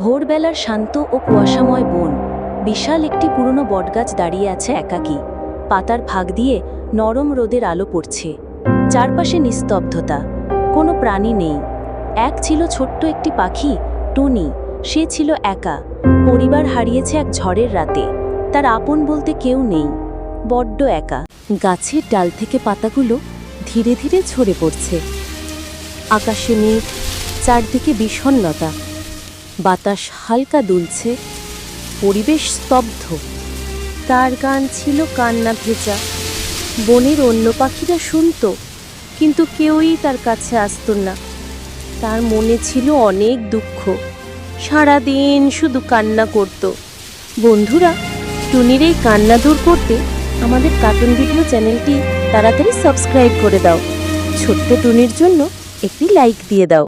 ভোরবেলার শান্ত ও কুয়াশাময় বন, বিশাল একটি পুরনো বটগাছ দাঁড়িয়ে আছে একাকী। পাতার ফাঁক দিয়ে নরম রোদের আলো পড়ছে। চারপাশে নিস্তব্ধতা, কোনো প্রাণী নেই। এক ছিল ছোট্ট একটি পাখি, টুনি। সে ছিল একা। পরিবার হারিয়েছে এক ঝড়ের রাতে। তার আপন বলতে কেউ নেই। বড্ড একা। গাছের ডাল থেকে পাতাগুলো ধীরে ধীরে ঝরে পড়ছে। আকাশে মেঘ, চারদিকে বিষণ্ণতা। বাতাস হালকা দুলছে, পরিবেশ স্তব্ধ। তার গান ছিল কান্না ভেজা, বনের অন্য পাখিরা শুনতো, কিন্তু কেউই তার কাছে আসত না। তার মনে ছিল অনেক দুঃখ। সারাদিন শুধু কান্না করত। বন্ধুরা, টুনির এই কান্না দূর করতে আমাদের কার্টুন ভিডিও চ্যানেলটি তাড়াতাড়ি সাবস্ক্রাইব করে দাও। ছোট্ট টুনির জন্য একটি লাইক দিয়ে দাও।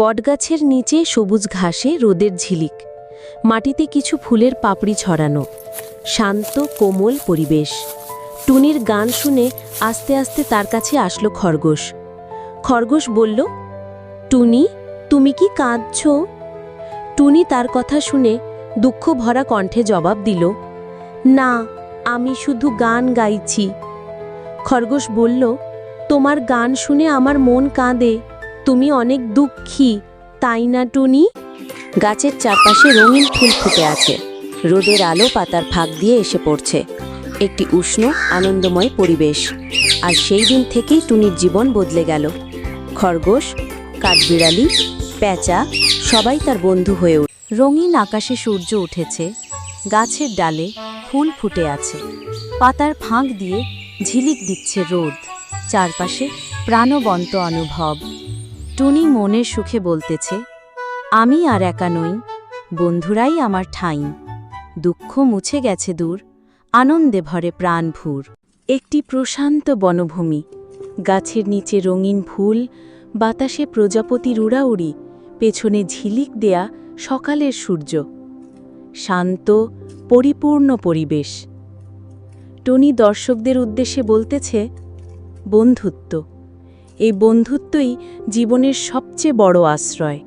বটগাছের নিচে সবুজ ঘাসে রোদের ঝিলিক। মাটিতে কিছু ফুলের পাপড়ি ছড়ানো। শান্ত, কোমল পরিবেশ। টুনির গান শুনে আস্তে আস্তে তার কাছে আসলো খরগোশ। খরগোশ বলল, টুনি, তুমি কি কাঁদছ? টুনি তার কথা শুনে দুঃখ ভরা কণ্ঠে জবাব দিল, না, আমি শুধু গান গাইছি। খরগোশ বলল, তোমার গান শুনে আমার মন কাঁদে। তুমি অনেক দুঃখী, তাই না, টুনি? গাছের চারপাশে রঙিন ফুল ফুটে আছে। রোদের আলো পাতার ফাঁক দিয়ে এসে পড়ছে। একটি উষ্ণ, আনন্দময় পরিবেশ। আর সেই দিন থেকেই টুনির জীবন বদলে গেল। খরগোশ, কাঠবিড়ালি, প্যাঁচা, সবাই তার বন্ধু হয়ে উঠ রঙিন আকাশে সূর্য উঠেছে। গাছের ডালে ফুল ফুটে আছে। পাতার ফাঁক দিয়ে ঝিলিক দিচ্ছে রোদ। চারপাশে প্রাণবন্ত অনুভব। টুনি মনের সুখে বলতেছে, আমি আর একা নই, বন্ধুরাই আমার ঠাঁই। দুঃখ মুছে গেছে দূর, আনন্দে ভরে প্রাণ ভুর। একটি প্রশান্ত বনভূমি, গাছের নিচে রঙিন ফুল, বাতাসে প্রজাপতির উড়াউড়ি, পেছনে ঝিলিক দেয়া সকালের সূর্য। শান্ত, পরিপূর্ণ পরিবেশ। টনি দর্শকদের উদ্দেশ্যে বলতেছে, বন্ধুত্ব। এই বন্ধুত্বই জীবনের সবচেয়ে বড় আশ্রয়।